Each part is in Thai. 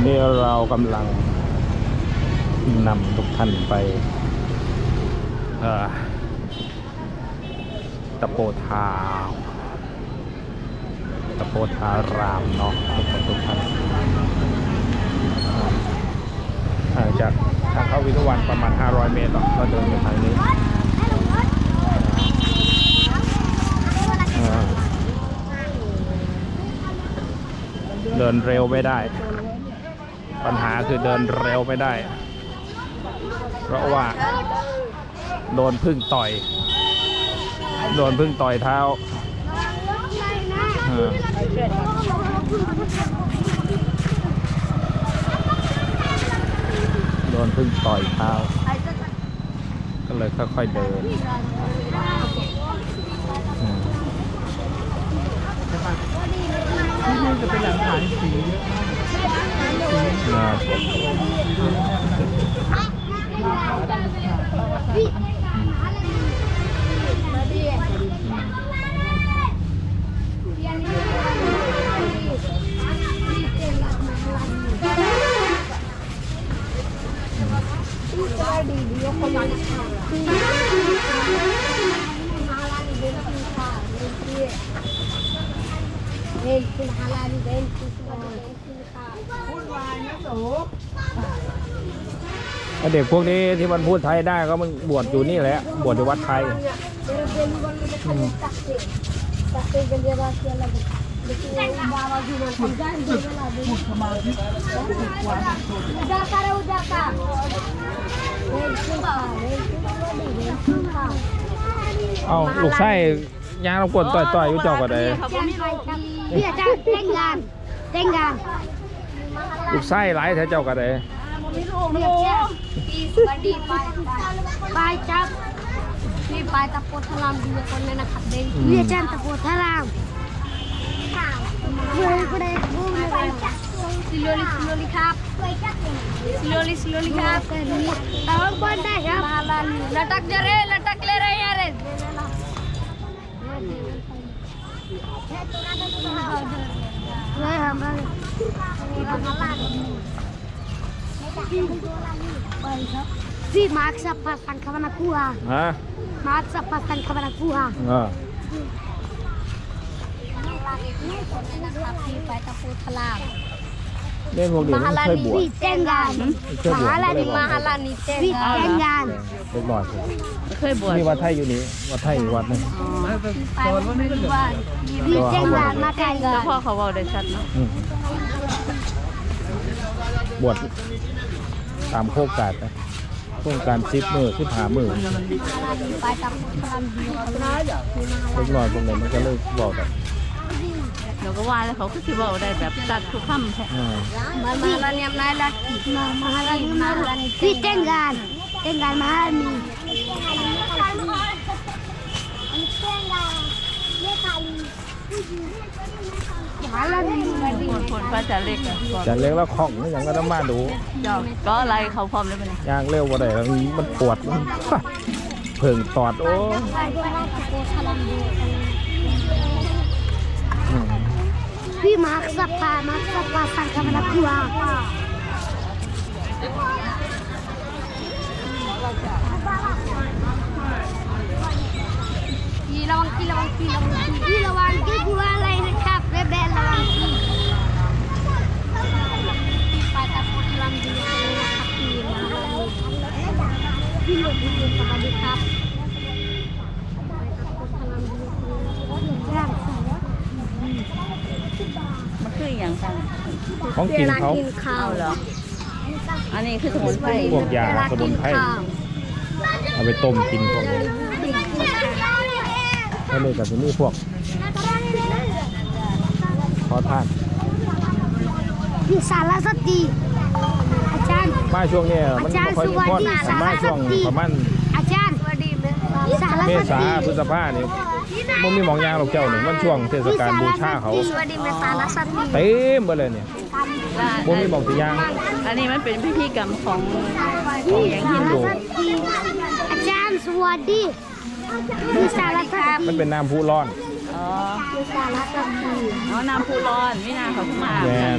วันนี้เรากำลังนำทุกท่านไปตะโปธาตะโปธารามเนาะทุกคนทุกท่านห่างจากทางเข้าวิทยาวันประมาณ 500 เมตรเนาะเราเดินไปทางนี้เดินเร็วไม่ได้ ปัญหาคือเดินเร็วไม่ได้ เพราะว่า โดนพึ่งต่อย โดนพึ่งต่อยเท้าโดนพึ่งต่อยเท้า ก็เลยค่อยๆเดินนี่จะเป็นหลักฐานสีเยอะ ม เด็กพวกนี้ที่มันพูดไทยได้ก็มันบวชอยู่นี่แหละบวชอยู่วัดไทยฝึกสมาธิฝึกความอดทนเอ้าลูกไส้ยางเราปวดต่อยต่อยอยู่เจอกก็ได้พี่อาจารย์เต้นงานเต้นงานลูกไส้หลายแถวเจ้าก็ได้ ไม่ถูกนะโอ้ปีสวัสดีไปไปจับนี่ไปตะโพธารามดูคนเลยนะครับเด็กเรียกแจ้งตะโพธารามเฮ้ยกูได้กูได้ซิโลลิซิโลลิครับซิโลลิซิโลลิครับตะวันบนได้ครับลัตักจะเร่ลัตักเลยเร่ยาเร่ Rồi hầm ra Si maksa pasan ka man nakuha. ฮะ Maksa pasan ka man nakuha. เออไปตะปูทลามเล่นพวกเด็กมันเคยบวชพี่เต้นกันเคยบวชมหาลานีมหาลานีเต้นพี่เต้นกันเล็กหน่อยเคยบวชนี่วัดไทยอยู่นี่วัดไทยอีกวัดหนึงตอนว่าไม่เหลือพี่เต้นกันมาเต้นกัแล้นวพ่อเขาบอกได้ชัดเนาะอืมบวช ตามโครงการนะโครงการซิปมือขึ้นหามือไปตะปูทลามดีเล็กน้อยพวกนี้มันก็เลยบอกแบบเดี๋ยวก็ว่าแล้วเขาก็คิดว่าได้แบบตัดทุกคำแท้อ่ามหาลานีมหาลานีมหาลานีมหาลานีพี่เต้นกันเต้นกันมหาลานีมหาลานีมาดีค นคนพระจะเล็กอะก่อนจากเล็กแล้วของนี่ยังก็ต้องมาดูเจ้าก็อะไรเขาพร้อมเลยมันยย่างเร็วกว่าไหนมันปวดมันเพิ่งตอดโอ้อืมพี่มาร์คสปามาร์คสปาสั่งกับนักทัวร์พี่ระวังพี่ระวังพี่ระวังพี่ระวังพี่ พี่หลบพี่หลบสวัสดีครับร่างสวยมันคืออย่างกันของกินเขากินข้าเอาวเหรอ อันนี้คือสมุนไพรพวกยาสมุนไพร เอาไปต้มกินพวกนี้ถ้าเลยกับที่นี่พวกขอทานพี่สารสติอาจารย์ มาช่วงเนี้ยมันไม่ค่อยมีคนอาจารย์สวัสดีมาช่วงสวัสดีประมาณอาจารย์สารเมสษาติพฤษภาเนี่ยมันมีหมองยางหรอกเจ้าหนึ่งมันช่วงเทศกาลบูชาเขาสวัสดีเมสารสติเต็มไปเลยเนี่ยบ่มีบอกสิยางอันนี้มันเป็นพิธีกรรมของขอพี่งอย่างสาฮินรดูสติอาจารย์สวัสดีพี่สารสติมันเป็นน้ำพุร้อนอ๋อพี่สารสติอ๋อน้ำพุร้อนไม่นาเขาเพิ่งมาอาบแมกัน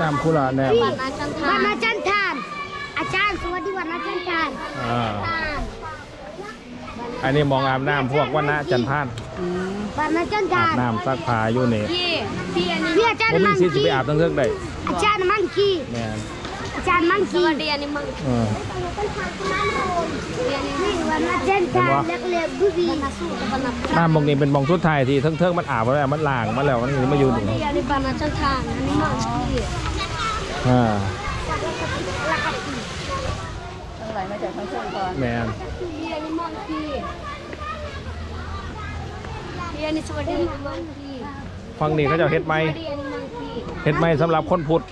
Tuhan. น้ำคุระแนววันอาจารย์ทานวันอาจารย์ทาน อาจารย์สวัสดีวันอาจารย์ทานอ่าทานอันนี้มองอาบน้ำพวกวันนะจันทานวันอาจารย์อาทาบนน้ำซักผ้าอยู่นี่พี่พี่อันนี้พี่อาจารย์ผมมัมีงสิทธิ์จะคีไปอาบทั้งเทือกได้อาจารย์มังคีแม่นอาจารย์มังคีสวัสดีอันนี้มังคี เออนี่วันอาจารย์ทานเล็กเล็กบุบีน้ำมองนี้เป็นมองสุดท้ายที่เทิงเทิงๆมันอาบมาแล้วมันล้างมาแล้วมันมาอยู่นี่นี่อันนี้วันอาจาทานอันนี้มังคีอ่าทั้งหลมาจากทั้งช่วงก่อนแม่นพี่อันนี้มังคีพี่อันนี้สวัสดีมังคีฟังนี่เขาจะเฮ็ดไหมสวัสดีอันนี้มังคีเฮ็ดไหมสำหรับคนพุทธ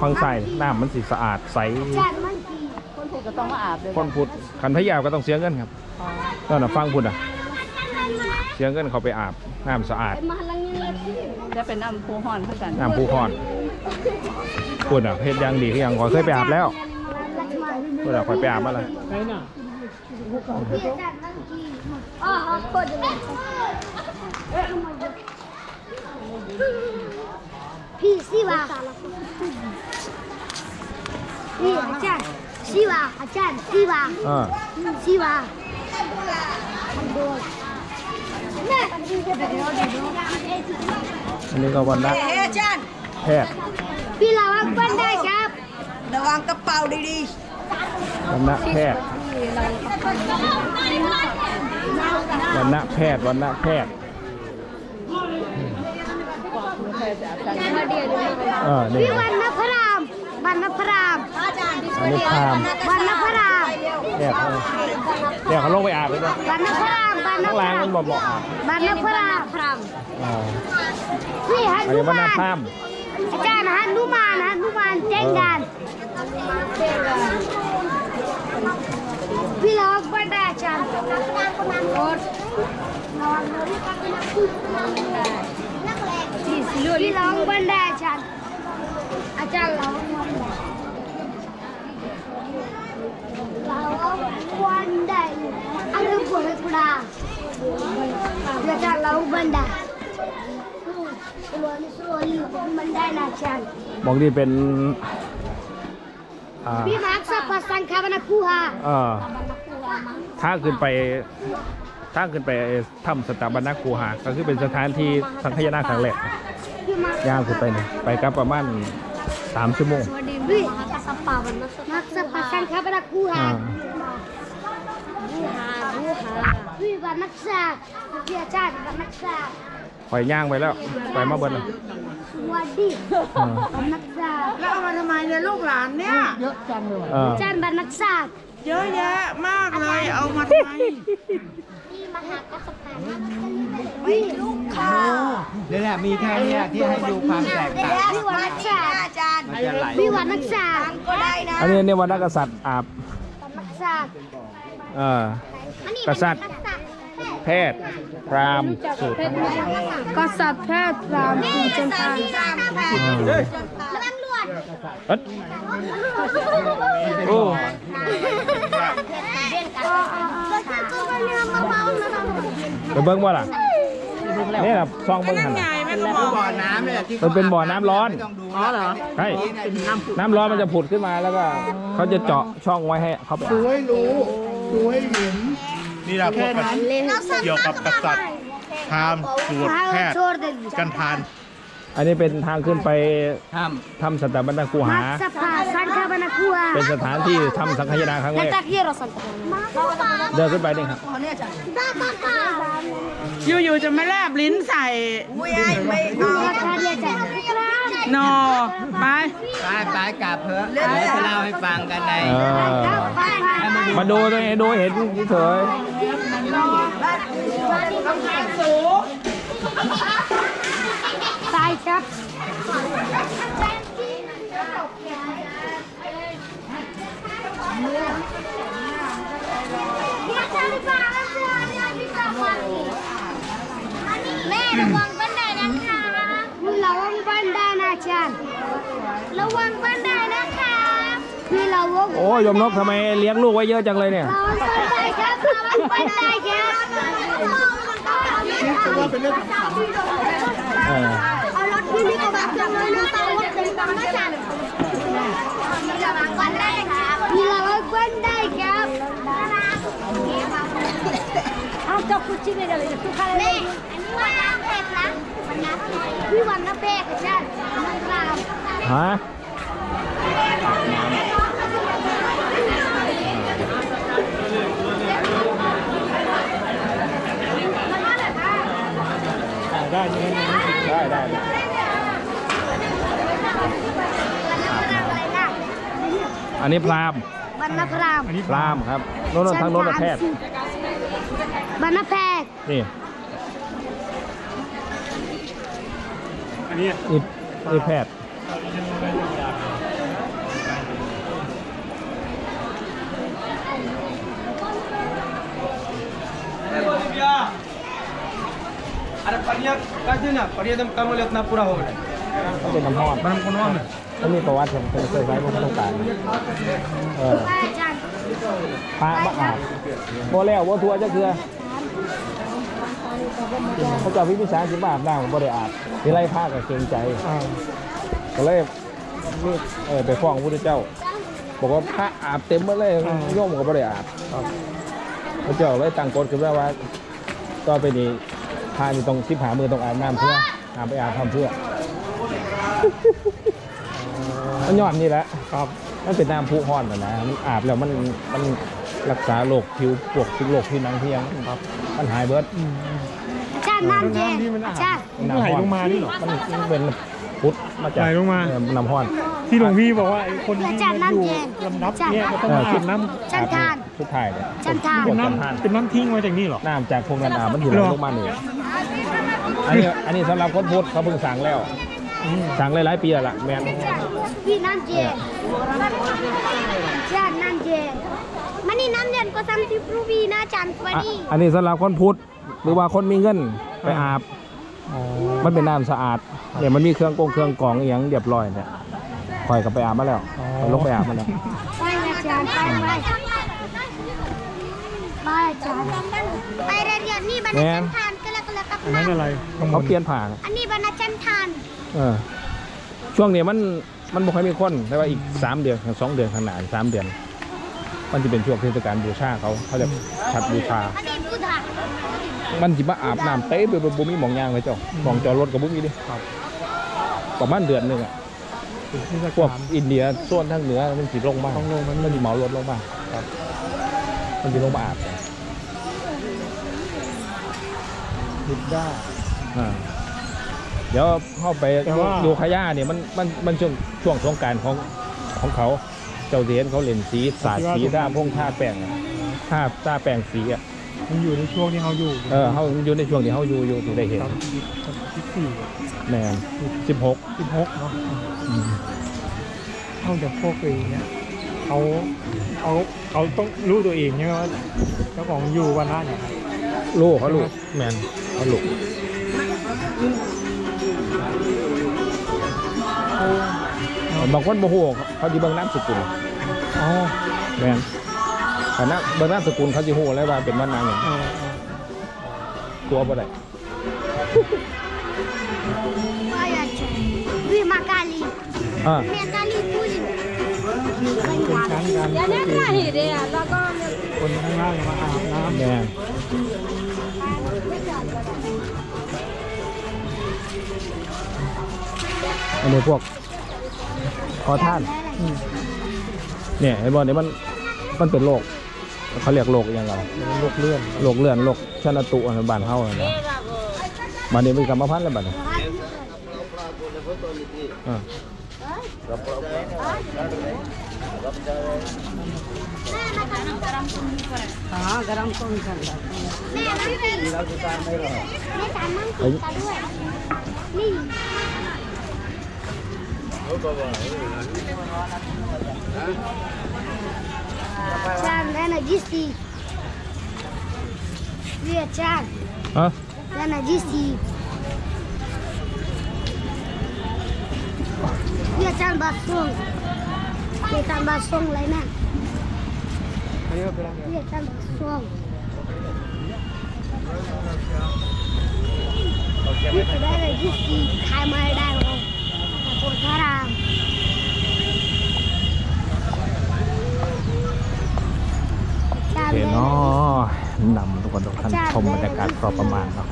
ฟังใส่น้ำมันสิสะอาดใส อาจารย์มังคีคนถูกก็ต้องมาอาบเลยคนพุทธคันพยาก็ต้องเสียเงินครับนั่นน่ะฟังพุทธอะ เสียเงินเขาไปอาบน้ำสะอาดไอ้มาลังนี่เลยพี่จะเป็นน้ำพูห่อนเพื่อกันน้ำผู้คอนพุทธอะเฮ็ดอยังดีคือหยังขอยเคยไปอาบแล้วพุทธอะขอยไปอาบมาแล้วอ๋อโคตรเลยพี่สิวะนี่อาจารย์ สิวะอาจารย์สิวะอ่าสิวะแม่อันนี้ก็วันละเฮ้อาจารย์แพทย์พี่ระวังบันไดครับระวังกระเป๋าดีวันละแพทย์วันละแพทย์วันละแพทย์เออนี่พี่วันนพรามวันนพรามๆ อาจารย์ที่อันนี้พรามวันนพรามแพทย์เออเนี่ยเขาลงไปอาบเลยนะวันนพรามวันนข้างพล่างรามมันบอกบอกอาบวันนพรามอ่าพี่ฮัอันนุนี้วันมาละนพรามอาจารย์ฮันุมานฮันุมานเจ๊งกันพี่ระวังบันไดอาจารย์โอ๊ตพี่ระวังบันไดอาจารย์อาจารย์ระวังบันไดระวังบันไดอันนี้ปวดปวด อาจารย์ระวังบันได Slowly, slowly, บันไดนะอาจารย์บอกนี่เป็นอ่าพี่มาร์คสัพพสังฆบนาคูฮาเออถ้าขึ้นไปถ้าขึ้นไปถ้ำสถาบันนักกูหา ก็คือเป็นสถานที่สังฆยนาครั้งแรกพี่มาร์คย่างขึ้นไปนี่ไปกับประมาณสามชั่วโมงพี่มาร์คสั พพสังฆบนาคูฮาอ่าพี่วันนักษาพี่อาจารย์วันนักษาปล่อยย่างไปแล้วไปมาเบิดแล้วสวัสดีอ่าวันนักษาแล้วเอามาทำไมเนี่ยลูกหลานเนี่ยเอออาจารย์วันนักษาเยอะแยะมากเลยเอามาทำไมพี่มหากษัตริย์ไม่ลูกค่ะ นี่แหละมีแค่เนี้ยที่ให้ดูความแตกต่างพี่วันนักษาอาจารย์มันจะไหลพี่วันนักษาก็ได้นะอันนี้เนี่ยวันนักกษัตริย์อาบวันนักษา เออกษัตริย์แพทย์พราหมณ์สูตรทั้งหมดกษัตริย์แพทย์รามคุณจันทร์อืมตำรวจเอ๊ะโอ้ไปเบิ้งบ่ล่ะนี่แหละซองเบิ้งหันน่ะบ่อน้ำเนี่ยที่มันเป็นบ่อน้ำร้อนไม่ต้องดูอ๋อเหรอใช่เป็นน้ำน้ำร้อนมันจะผุดขึ้นมาแล้วก็เขาจะเจาะช่องไว้ให้เขาไปอาบดูให้รู้ ดูให้เห็น นี่แหละพวกกษัตริย์เกี่ยวกับกษัตริย์พราหมณ์สูตรแพทย์กันทาน อันนี้เป็นทางขึ้นไปห้ทำสถาบันคูหาสภาสังฆบนาคัวเป็นสถานที่ทำสังฆนาครั้งแรก tak kira santai. เดินขึ้นไปนี่ครับอยู่ๆจะมาแลบลิ้นใส่อุ้ยไอ้ไม่เอา นอไปำไปไปกลับเถอะเดี๋ยวจะเล่าให้ฟังกันในเออมาดูตัวเองดูเห็นเฉยสูแม่ระวังบันไดนะคะระวังบันไดนะจันระวังบันไดนะคะ โอ้ยมนกทำไมเลี้ยงลูกไว้เยอะจังเลยเนี่ยระวังบันไดครับระวังบันไดครับเออเอารถพี่นี่ก็แบบจังเลยนะตารถเป็นตังจันระวังบันไดครับมีระวังบันไดครับเอาจบกุชิเนี่ยเลยทุกคนเลยอันนี้วันน้ำเผ็ดนะวันน้ำพี่วันน้ำเผ็ดนน้ฮะ ได้ได้ได้ได้อันนี้พรามบรรณพรามอันนี้พรามครับโน่นๆทางโน้นนะแพทย์บรรณแพทย์นี่อันนี้นี่นี่แพทย์ अरे पर्या का दे ना पर्या दम कम ले उतना पूरा हो गया ต้องเป็นน้ำพอด มันคนน้องเนี่ย มันมีประวัติผมเคยเคยไว้ผมต้องการเออ อาจารย์ พระมาอาบโบแล้วโบทัวร์จะคือเขาเจะพิพิสารสิบบาทได้ผมบ่ได้อาบที่ไล่ผ้ากับเกรงใจ อ่า ก็เลยนี่เออไปฟ้องพระพุทธเจ้า บอกว่าพระอาบเต็มหมดเลยโยมก็บ่ได้อาบพระเจ้าเลยตั้งกฎขึ้นมาว่าต่อไปนี้ พระนี่ต้องสิบหามือต้องอาบน้ำเพื่ออาบไปอาบทำเพื่อ มันย้อนนี่แหละครับมันเป็นน้ำพุห้อนนะนะมันอาบแล้วมันมันรักษาโรคผิวพวกทุกโรคผิวหนังเพียงครับ มันหายเบิดอาจารย์น้ำเย็นอาจารย์มันไหลลงมานี่เหรอมันมันเป็นพุทธมาจากไหลลงมาเออน้ำห้อน ที่หลวงพี่บอกว่าไอ้คนที่อาจารย์อยู่น้ำเย็นลำดับเนี่ยก็ต้องเออมาชุอาดบน้จันทาน ชุดไทายเนี่ยจันทานำพวเป็นกจันทานน้ำเป็นน้ำทิ้งไว้จากนี่เหรอ น้ำจากพวกนั้นน้ำมันอยู่ไหลเหรอลงมานี่อันนี้อันนี้สำหรับคนพุทธเขาเพิ่งสั่งแล้วสั่งหลายๆปีแล้วล่ะแมนพี่น้ำเย็นอาจารย์น้ำเย็นมันนี่น้ำเย็นก็ทำที่พรูบีนะอาจารย์สวัสอะดีอันนี้สำหรับคนพุทธหรือว่าคนมีเงินไปอาบอ๋อมันเป็นน้ำสะอาดเนี่ยมันมีเครื่องกงเครื่องกรองอหย่างเรียบร้อยเนี่ยคอยกับไปอาบมาแล้วไปลงไปอาบมาแล้วไปอาจารย์ไปไป ไปอาจารย์ไปเรียนนี่บรรณจันทานก็แล้วก็แล้วกับอันนั้นอะไรข้างบเขานเปลี่ยนผ่าอันนี้บรรณจันทานเออช่วงนี้มันมันบ่ค่อยมีคนแต่ว่าอีกสามเดือนสองเดือนข้างหน้าสามเดือน มันจะเป็นช่วงเทศกาลบูชาเขาเขาจะชัดบูชา อันนี้บูดามันจิมาอาบน้ำเต้ไปบนบุมีหมองยางเลยเจ้าหมองจอดรถกับบุมีดิประมาณเดือนหนึ่งอะเป็นที่พวกสามอินเดียโซนทางเหนือมันสิลงมาต้องลงมันมันสิเหมารถลงมาครับ มันสิลงมาอาบกัน ผิดได้ อ่าเดี๋ยวเข้าไปแต่ว่า ดูขย่าเนี่ยมันมันมันช่วงช่วงสงกรารของของเขาเจ้าเดียนเขาเล่นสีสาดสีท่าพงท่าแป้งอะท่าท่าแป้งสีอะมันอยู่ในช่วงที่เขาอยู่เออเขาอยู่ในช่วงที่เขาอยู่อยู่ที่ได้เห็นตอนที่สี่แมนสิบหกสิบหกเนาะเขาจะพวกเองเนี่ยเขาเขาเขาต้องรู้ตัวเองใช่ไหมว่าเจ้าของอยู่วันละอย่างไรลูกเขาลูกแมนเขาลูกบางคนโมโหเขาจะเบิ่งน้ำสกุลอ๋อแมนแต่น้ำเบิ่งน้ำสกุลเขาจะโหเลยว่าเป็นวันนางอย่างเออเออตัวบ่ได้ไปอาจารย์วิมากาลีอ่าเมียกาลีพูลินเป็นชั้นกันเดี๋ยวนี้มาเห็นเลยอะแล้วก็คนข้างล่างมาอาบน้ำแมน อันนี้พวกขอท่านเนี่ยไอ้บอลเนี่ยมันมันเป็นโรคเขาเรียกโรคอหยังไงลูกเลื่อนโรคเลื่อนโรคชนตุอันบ้านเฮาอะนะบ้านนี้มีกรรมพันธุ์แล้วบัดนี้อ่าแม่นั่งกินแม่ 穿那件西，穿。啊？那件西。穿白松，穿白松来吗？穿白松。这件是那件西，开卖的。 ด้เลยยี่สิบขายมาได้เลยปวดพระรามจานเห็นได้เนาะนำทุกคนทุกท่านชมบรรยากาศพอประมาณเนาะ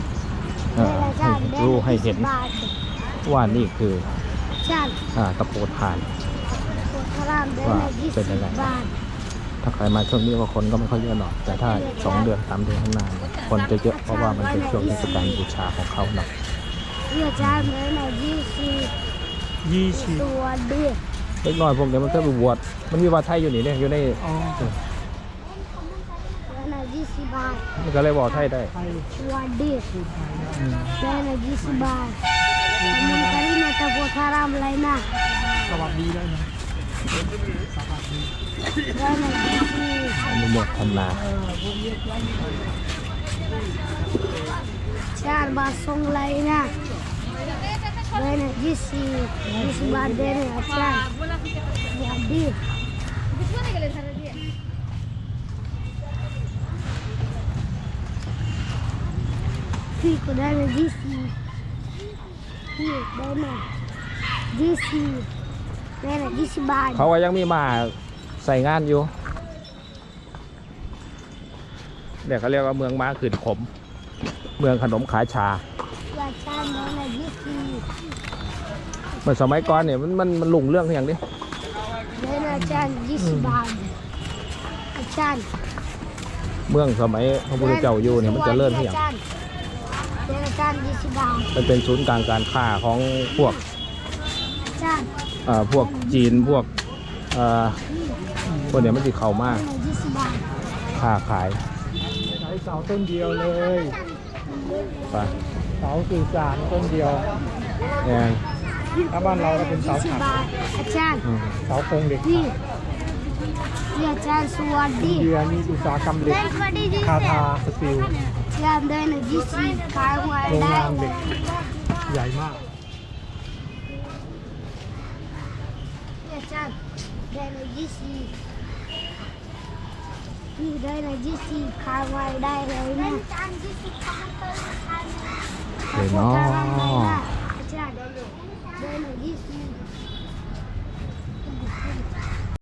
เออให้รู้ให้เห็นว่านี่คือจานอ่าตะโพทานปวดพระรามได้ว่าเลยยี่เป็สินบยังไงบาทถ้าใครมาช่วงนี้ว่าคนก็ไม่ค่อยเยอะหรอก แต่ถ้าสองเดือนสามเดือนข้างหน้าเนี่ยคนจะเยอะเพราะว่ามันเป็นช่วงเทศกาลบูชาของเขาเนาะเรียกจานได้เล ยี่สิบตัวด้เล็กน้อยผมเดี๋ยวมันก็ไปบวชมันมีวาไทยอยู่นี่เนี่ยอยู่ในอ๋อตัะมันก็เลยบอกไทยได้วัวด้วยตัยี่สิบบาทมันก็รีมาตะโกนารามเลยนะสวัสดีเลยนะมันหมดทำนาชาบาทรงเลยนะ मैंने जिस जिस बार देने अच्छा दी ठीक है मैंने जिस ठीक मैंने जिस मैंने जिस बार เขาก็ยังมีมาใส่งานอยู่เนี่ยเขาเรียกว่าเมืองม้าขืนขม เมืองขนมขายชา या चार मैंने जिस เมื่อ เหมือนสมัยก่อนเนี่ยมันมันมันหลงเรื่องอย่างนี้เล่นอาจารย์ยี่สิบาทอาจารย์เมืองสมัยพระพุทธเจ้าอยู่เนี่ยมันจะเลื่อนเพียงเล่นอาจารย์ยี่สิบาทมันเป็นศูนย์กลางการค้าของพวกอาจารย์อ่าพวกจีนพวกอ่าพวกเนี่ยมัติดเข้ามากยี่ค้าขายใช้เสาต้นเดียวเลยไปเสาสื่อสารต้นเดียวเนี่ย ถ้าบ้านเราก็เป็นเสายี่สิบถักบาทอาจารย์อืมเสาโครงเหล็กพี่พี่อาจารย์สวัสดีเดือนนี้อุตสาหกรรมเหล็กสวัสดีดีคาทาสตีลอาจารย์ได้หนึ่งยี่สิบขายไว้โรงได้งานเหล็ก ใหญ่มากพี่อาจารย์ได้หนึ่งยี่สิบพี่ได้หนึ่งยี่สิบขายไว้ได้เลยนะเลยเนาะ Emang.